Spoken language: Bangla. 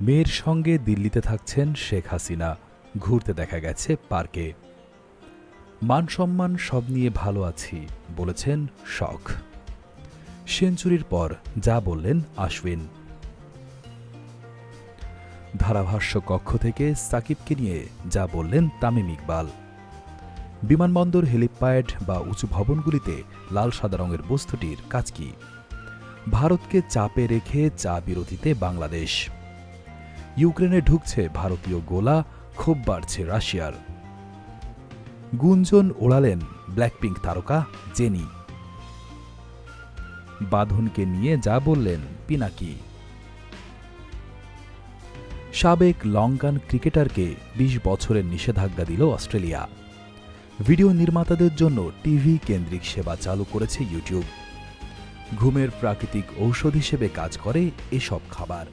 মেয়ের সঙ্গে দিল্লিতে থাকছেন শেখ হাসিনা। ঘুরতে দেখা গেছে পার্কে। মান সম্মান সব নিয়ে ভালো আছি, বলেছেন শখ। সেঞ্চুরির পর যা বললেন আশ্বিন। ধারাভাষ্য কক্ষ থেকে সাকিবকে নিয়ে যা বললেন তামিম ইকবাল। বিমানবন্দর, হেলিপ্যাড বা উঁচু ভবনগুলিতে লাল সাদা রঙের বস্তুটির কাজ কি? ভারতকে চাপে রেখে চা বিরোধীতে বাংলাদেশ। ইউক্রেনে ঢুকছে ভারতীয় গোলা, ক্ষোভ বাড়ছে রাশিয়ার। গুঞ্জন ওড়ালেন ব্ল্যাকপিঙ্ক তারকা জেনি। বাঁধনকে নিয়ে যা বললেন পিনাকি। সাবেক লঙ্কান ক্রিকেটারকে ২০ বছরের নিষেধাজ্ঞা দিল অস্ট্রেলিয়া। ভিডিও নির্মাতাদের জন্য টিভি কেন্দ্রিক সেবা চালু করেছে ইউটিউব। ঘুমের প্রাকৃতিক ঔষধ হিসেবে কাজ করে এসব খাবার।